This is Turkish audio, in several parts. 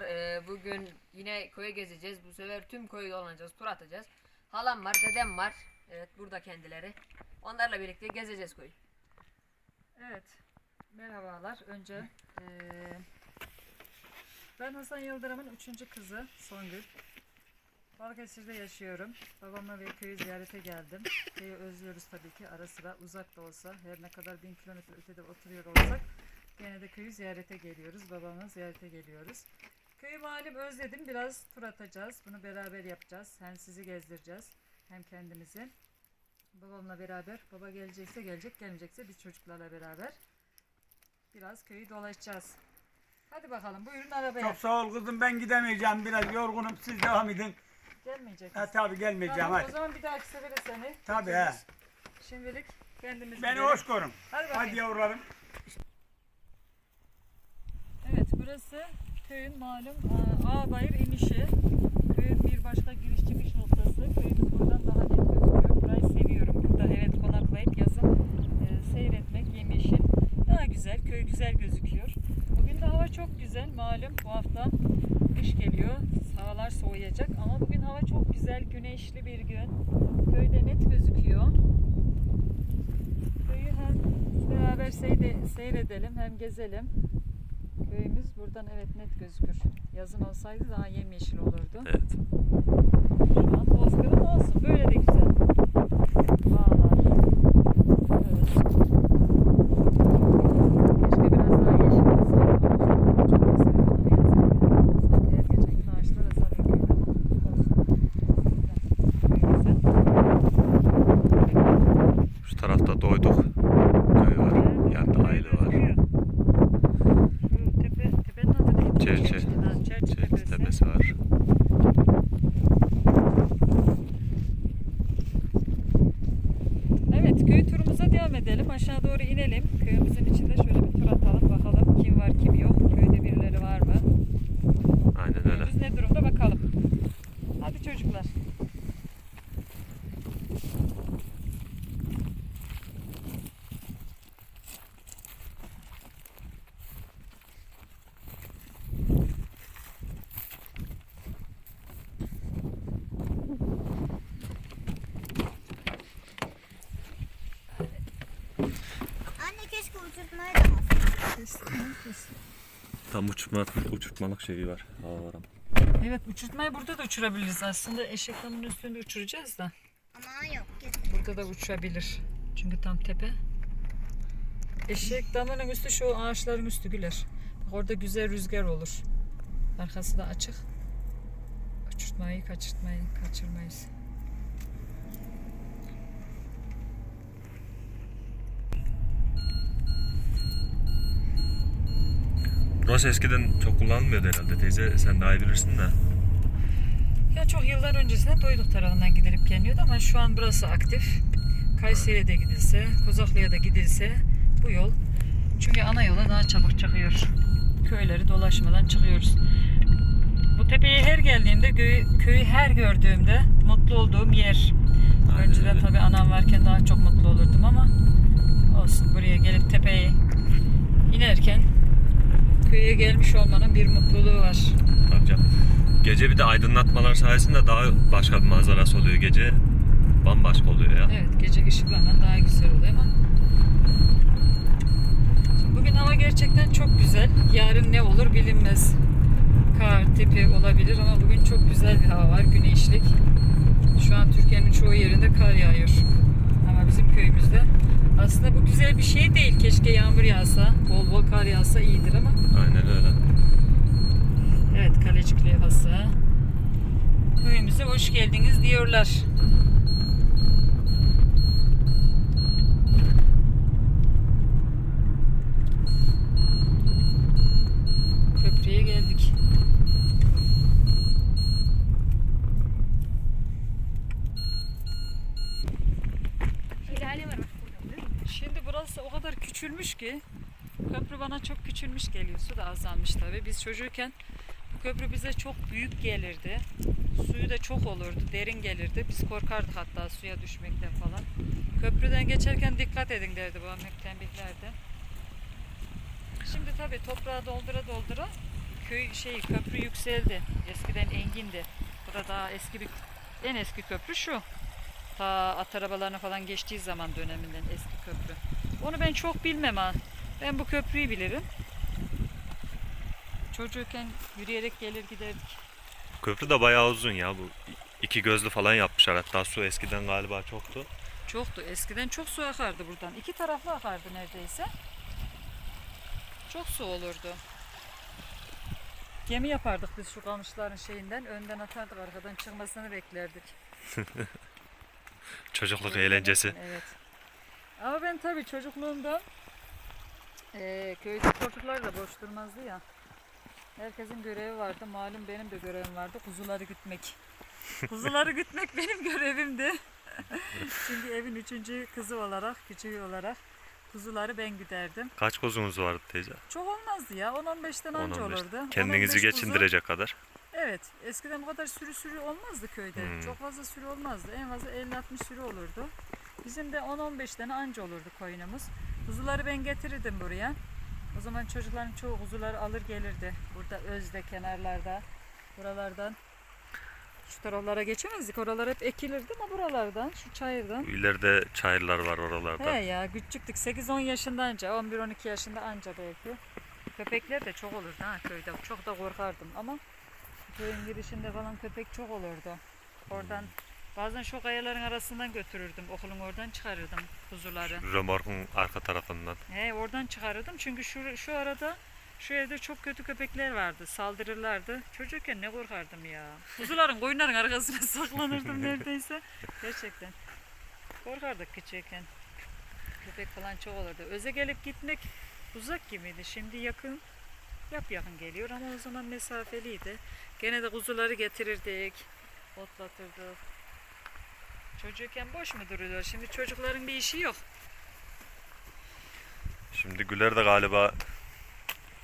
Merhabalar. Ee, bugün yine köye gezeceğiz. Bu sefer tüm köyü dolanacağız, tur atacağız. Halam var, dedem var. Evet, burada kendileri. Onlarla birlikte gezeceğiz köyü. Evet. Merhabalar. Önce eee, ben Hasan Yıldırım'ın üçüncü kızı Songül. Balıkesir'de yaşıyorum. Babamla ve köyü ziyarete geldim. Köyü özlüyoruz tabii ki ara sıra uzak da olsa her ne kadar bin kilometre ötede oturuyor olsak gene de köyü ziyarete geliyoruz. Babamla ziyarete geliyoruz. Köyü malum özledim. Biraz tur atacağız. Bunu beraber yapacağız. Hem sizi gezdireceğiz hem kendimizi. Babamla beraber. Baba gelecekse gelecek, gelmeyecekse biz çocuklarla beraber biraz köyü dolaşacağız. Hadi bakalım buyurun arabaya. Çok sağ ol kızım ben gidemeyeceğim biraz yorgunum siz devam edin. Gelmeyecek. Ha tabi gelmeyeceğim Tamam, o hadi. zaman bir dahaki sefere seni. Tabii, götürürüz. he. Şimdilik kendimiz Beni gidelim. hoş görün. Hadi bakayım. Hadi yavrularım. Evet burası köyün malum e, Ağbayır inişi. Köyün bir başka giriş çıkış noktası. Köyümüz buradan daha net gözüküyor. Burayı seviyorum. Burada evet konaklayıp yazın e, seyretmek yemyeşil. Daha güzel. Köy güzel gözüküyor. Bugün de hava çok güzel. Malum bu hafta kış geliyor. Havalar soğuyacak ama bugün hava çok güzel. Güneşli bir gün. Köyde net gözüküyor. Köyü hem beraber seyre- seyredelim hem gezelim. Köyümüz buradan evet net gözükür. Yazın olsaydı daha yemyeşil olurdu. Evet. Şu an bozkırın olsun. Böyle de güzel. Bağlar. Evet. Keşke biraz daha yeşil olsaydı. Çok da seviyorum. Sanki her geçen gün ağaçlar azalıyor köyde ama olsun. Köyümüzün Şu tarafta doyduk. Köy var. Yanında aile var. Şu tepe, tepenin adı neydi? Çerçe. Ha, Çerçe Çelik tepesi. tepesi var. Evet köy turumuza devam edelim. Aşağı doğru inelim. Köyümüzün içinde şöyle bir tur atalım. Bakalım kim var kim yok. Köyde birileri var mı? Aynen öyle. Köyümüz ne durumda bakalım. Hadi çocuklar. Anne keşke uçurtmayı da alsın. Tam uçurma, uçurtmalık şeyi var. Hava var ama. Evet uçurtmayı burada da uçurabiliriz. Aslında eşek damının üstünde uçuracağız da. Ama yok. Burada da uçabilir. Çünkü tam tepe. Eşek damının üstü şu ağaçların üstü güler. Bak orada güzel rüzgar olur. Arkası da açık. Uçurtmayı kaçırtmayı kaçırmayız. Burası eskiden çok kullanılmıyordu herhalde teyze. Sen daha iyi bilirsin de. Ya çok yıllar öncesinden Doyduk tarafından gidilip geliyordu ama şu an burası aktif. Kayseri'ye de gidilse, Kozaklı'ya da gidilse bu yol. Çünkü ana yola daha çabuk çıkıyor. Köyleri dolaşmadan çıkıyoruz. Bu tepeye her geldiğimde, köyü, köyü her gördüğümde mutlu olduğum yer. Aynen Önceden öyle. tabii anam varken daha çok mutlu olurdum ama olsun buraya gelip tepeyi inerken köye gelmiş olmanın bir mutluluğu var. Tabii canım. Gece bir de aydınlatmalar sayesinde daha başka bir manzarası oluyor gece. Bambaşka oluyor ya. Evet gece ışıklanan daha güzel oluyor ama Şimdi bugün hava gerçekten çok güzel. Yarın ne olur bilinmez. Kar tipi olabilir ama bugün çok güzel bir hava var. Güneşlik. Şu an Türkiye'nin çoğu yerinde kar yağıyor. Ama bizim köyümüzde aslında bu güzel bir şey değil. Keşke yağmur yağsa, bol bol kar yağsa iyidir ama Aynen öyle. Evet Kalecik levhası. Köyümüze hoş geldiniz diyorlar. Köprüye geldik. Şelale var bak burada. Şimdi burası o kadar küçülmüş ki köprü bana küçülmüş geliyor. Su da azalmış tabii. Biz çocukken bu köprü bize çok büyük gelirdi. Suyu da çok olurdu, derin gelirdi. Biz korkardık hatta suya düşmekten falan. Köprüden geçerken dikkat edin derdi babam hep tembihlerdi. Şimdi tabii toprağı doldura doldura köy şey köprü yükseldi. Eskiden engindi. Bu da daha eski bir en eski köprü şu. Ta at arabalarına falan geçtiği zaman döneminden eski köprü. Onu ben çok bilmem ha. Ben bu köprüyü bilirim. Çocukken yürüyerek gelir giderdik. Köprü de bayağı uzun ya bu. iki gözlü falan yapmışlar. Hatta su eskiden galiba çoktu. Çoktu. Eskiden çok su akardı buradan. İki taraflı akardı neredeyse. Çok su olurdu. Gemi yapardık biz şu kamışların şeyinden. Önden atardık arkadan çıkmasını beklerdik. Çocukluk eğlencesi. Evet. Ama ben tabii çocukluğumda eee köyde çocuklar da boş durmazdı ya. Herkesin görevi vardı. Malum benim de görevim vardı. Kuzuları gütmek. Kuzuları gütmek benim görevimdi. Çünkü evin üçüncü kızı olarak, küçüğü olarak kuzuları ben güderdim. Kaç kozunuz vardı teyze? Çok olmazdı ya. 10-15'ten anca 10-15. olurdu. Kendinizi 10-15 kuzu- geçindirecek kadar. Evet. Eskiden bu kadar sürü sürü olmazdı köyde. Hmm. Çok fazla sürü olmazdı. En fazla 50-60 sürü olurdu. Bizim de 10-15 tane anca olurdu koyunumuz. Kuzuları ben getirirdim buraya. O zaman çocukların çoğu kuzuları alır gelirdi. Burada özde kenarlarda, buralardan şu taraflara geçemezdik. Oralar hep ekilirdi ama buralardan, şu çayırdan. İleride çayırlar var oralarda. He ya küçüktük. 8-10 yaşında anca, 11-12 yaşında anca belki. Köpekler de çok olurdu ha köyde. Çok da korkardım ama köyün girişinde falan köpek çok olurdu. Oradan bazen şu kayaların arasından götürürdüm. Okulun oradan çıkarırdım kuzuları. Römorkun arka tarafından. He oradan çıkarırdım çünkü şu, şu arada şu evde çok kötü köpekler vardı. Saldırırlardı. Çocukken ne korkardım ya. Kuzuların koyunların arkasına saklanırdım neredeyse. Gerçekten. Korkardık küçükken. Köpek falan çok olurdu. Öze gelip gitmek uzak gibiydi. Şimdi yakın. Yap yakın geliyor ama o zaman mesafeliydi. Gene de kuzuları getirirdik. Otlatırdık. Çocukken boş mu duruyorlar? Şimdi çocukların bir işi yok. Şimdi Güler de galiba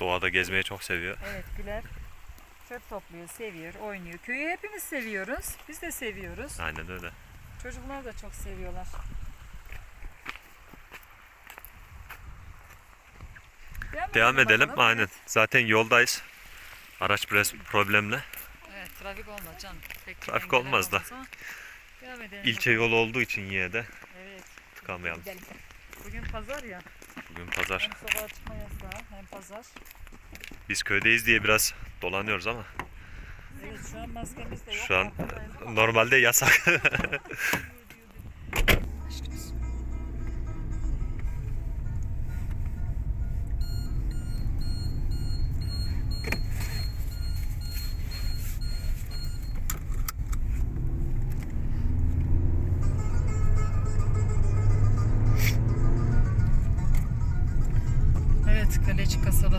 doğada gezmeyi çok seviyor. Evet Güler çöp topluyor, seviyor, oynuyor. Köyü hepimiz seviyoruz. Biz de seviyoruz. Aynen öyle. Çocuklar da çok seviyorlar. Devam edelim. bakalım. Aynen. Evet. Zaten yoldayız. Araç biraz problemli. Evet, trafik olmaz canım. Pek Trafik olmaz da. olmaz ama Devam edelim. İlçe yolu olduğu için yine de. Evet. tıkamayalım. Bugün pazar ya. Bugün pazar. Hem sokağa çıkma yasağı hem pazar. Biz köydeyiz diye biraz dolanıyoruz ama Evet şu an maskemiz de yok. şu an normalde yasak. Evet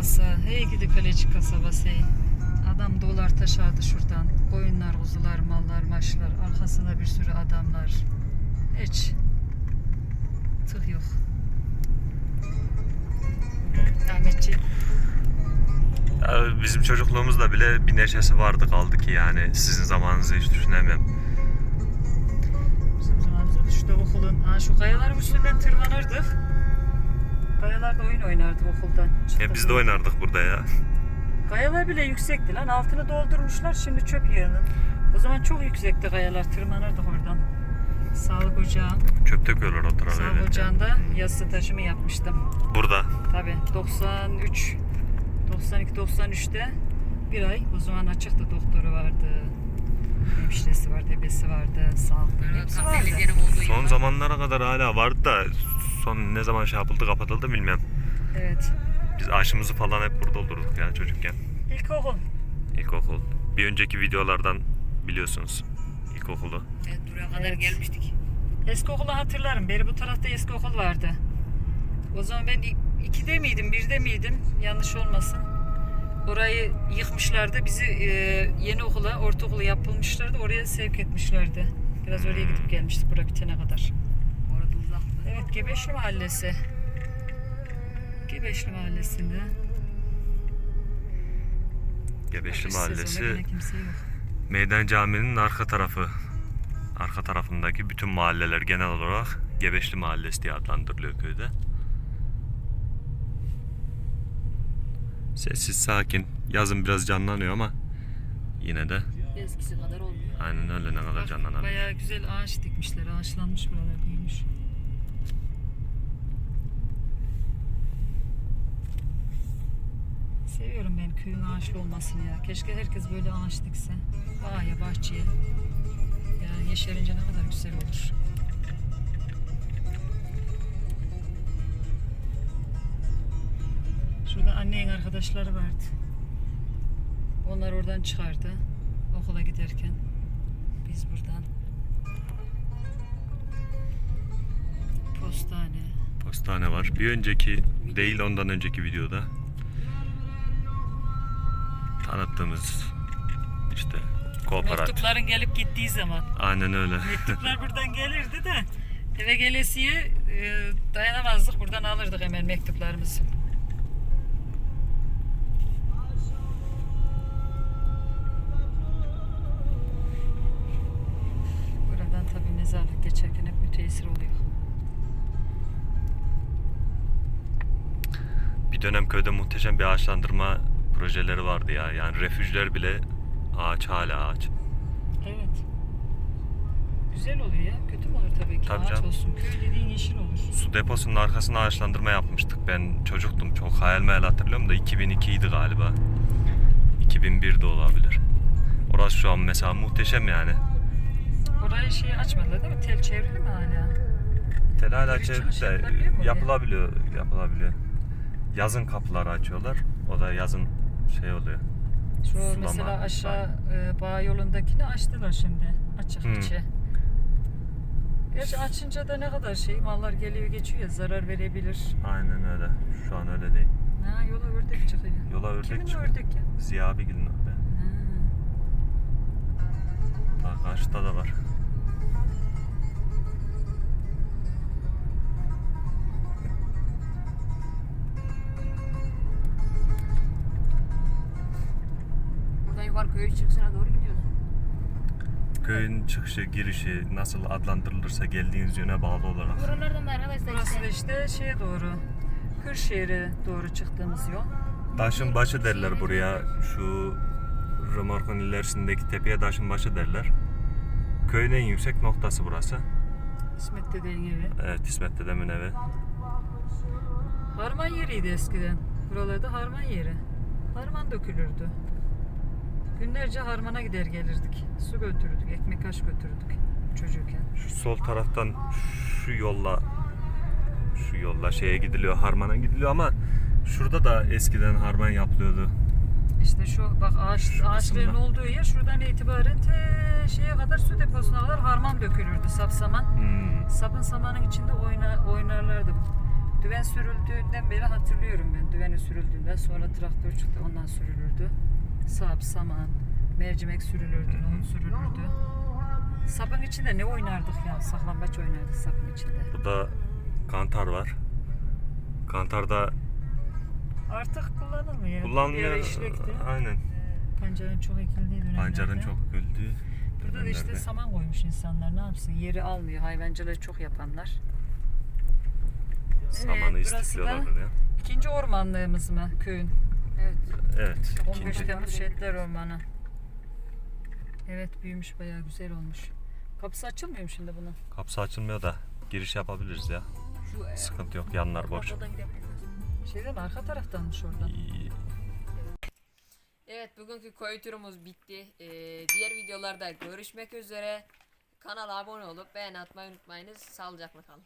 kasabası. Hey gidi Kaleci kasabası. Hey. Adam dolar taşardı şuradan. Koyunlar, kuzular, mallar, maçlar. Arkasında bir sürü adamlar. Hiç. Tık yok. Ahmetçi. Ya bizim çocukluğumuzda bile bir neşesi vardı kaldı ki yani sizin zamanınızı hiç düşünemem. Bizim zamanımızda da şurada okulun, ha, şu kayaların üstünden tırmanırdık. Kayalarda oyun oynardık okuldan. Ya biz de oynardık burada ya. Kayalar bile yüksekti lan. Altını doldurmuşlar şimdi çöp yığını. O zaman çok yüksekti kayalar. Tırmanırdık oradan. Sağlık ocağı. Çöp döküyorlar o tarafa Sağlık öyle. ocağında yassı taşımı yapmıştım. Burada. Tabi 93 92 93'te bir ay o zaman açıktı doktoru vardı. Hemşiresi vardı, ebesi vardı, sağlıklı hepsi vardı. Son zamanlara kadar hala vardı da son ne zaman şey yapıldı kapatıldı bilmem. Evet. Biz aşımızı falan hep burada olurduk yani çocukken. İlkokul. İlkokul. Bir önceki videolardan biliyorsunuz ilkokulu. Evet buraya kadar Evet. gelmiştik. Eski okulu hatırlarım. Beri bu tarafta eski okul vardı. O zaman ben ik- ikide miydim, birde miydim? Yanlış olmasın. Orayı yıkmışlardı. Bizi e, yeni okula, ortaokula yapılmışlardı. Oraya sevk etmişlerdi. Biraz oraya gidip gelmiştik bura bitene kadar. Orada uzaktı. Evet, Gebeşli Mahallesi. Gebeşli Mahallesi'nde. Gebeşli Kış Mahallesi. Meydan Camii'nin arka tarafı. Arka tarafındaki bütün mahalleler genel olarak Gebeşli Mahallesi diye adlandırılıyor köyde. Sessiz sakin Yazın biraz canlanıyor ama yine de Eskisi kadar olmuyor. aynen öyle ne kadar Bak, canlanabilir. Bayağı güzel ağaç dikmişler. Ağaçlanmış buralar büyümüş. Seviyorum ben köyün ağaçlı olmasını ya. Keşke herkes böyle ağaç dikse. Bağa bahçeye. Ya yeşerince ne kadar güzel olur. Annenin arkadaşları vardı. Onlar oradan çıkardı. Okula giderken. Biz buradan. Postane. Postane var. Bir önceki değil ondan önceki videoda tanıttığımız işte kooperatif. Mektupların gelip gittiği zaman. Aynen öyle. Mektuplar buradan gelirdi de eve gelesiye e, dayanamazdık. Buradan alırdık hemen mektuplarımızı. Müteessir oluyor. Bir dönem köyde muhteşem bir ağaçlandırma projeleri vardı ya. Yani refüjler bile ağaç hala ağaç. Evet. Güzel oluyor ya. Kötü mü olur tabii ki? Tabii Ağaç canım. olsun. Köy dediğin yeşil olur. Su deposunun arkasına ağaçlandırma yapmıştık. Ben çocuktum çok hayal meyal hatırlıyorum da 2002 idi galiba. 2001 de olabilir. Orası şu an mesela muhteşem yani. Oraya şey açmadılar değil mi? Tel çevrili mi hala? Tel hala çevrili de yapılabiliyor yapılabiliyor. Yazın kapıları açıyorlar. O da yazın şey oluyor. Şu Sulama. mesela aşağı e, bağ yolundakini açtılar şimdi. Açık Hmm. içi. Gerçi açınca da ne kadar şey mallar geliyor geçiyor ya zarar verebilir. Aynen öyle. Şu an öyle değil. Ha yola ördek çıkıyor. Yola ördek Kimin çıkıyor. ördek ya? Ziya Abigil'in. Ha. Daha karşıda da var. Buradan yukarı köy çıksına doğru gidiyoruz. Köyün çıkışı, girişi nasıl adlandırılırsa geldiğiniz yöne bağlı olarak. Buralardan da arkadaşlar Burası da işte. işte şeye doğru. Kırşehir'e doğru çıktığımız yol. Taşın başı derler buraya. Şu römorkun ilerisindeki tepeye taşın başı derler. Köyün en yüksek noktası burası. İsmet dediğin gibi. Evet İsmet dedemin evi. Harman yeriydi eskiden. Buralarda harman yeri. Harman dökülürdü. Günlerce harmana gider gelirdik. Su götürürdük, ekmek kaş götürürdük çocukken. Şu sol taraftan şu yolla şu yolla şeye gidiliyor, harmana gidiliyor ama şurada da eskiden harman yapılıyordu. İşte şu bak ağaç, Şu ağaçların kısımda. olduğu yer şuradan itibaren te şeye kadar su deposuna kadar harman dökülürdü sap saman. Hmm. Sapın samanın içinde oyna, oynarlardı. Düven sürüldüğünden beri hatırlıyorum ben. Düveni sürüldüğünden sonra traktör çıktı ondan sürülürdü. Sap, saman, mercimek sürülürdü, nohut sürülürdü. Sapın içinde ne oynardık ya? Saklambaç oynardık sapın içinde. Burada kantar var. Kantarda Artık kullanılmıyor. kullanılıyor. Yere işlekti. Aynen. Pancarın çok ekildiği dönemlerde. Pancarın çok güldüğü. Burada da işte dönemlerde. saman koymuş insanlar ne yapsın? Yeri almıyor. Hayvancılığı çok yapanlar. Samanı Evet, burası da- istifliyorlar ya. İkinci ormanlığımız mı köyün? Evet. Evet. 15 ikinci. Temmuz Şehitler Ormanı. Evet büyümüş bayağı güzel olmuş. Kapısı açılmıyor mu şimdi bunun? Kapısı açılmıyor da giriş yapabiliriz ya. Şu e, Sıkıntı yok. Yanlar boş. ortadan gidebiliriz. Şeyden arka taraftanmış oradan. İyi. Evet bugünkü köy turumuz bitti. Ee, diğer videolarda görüşmek üzere. Kanala abone olup beğen atmayı unutmayınız. Sağlıcakla kalın.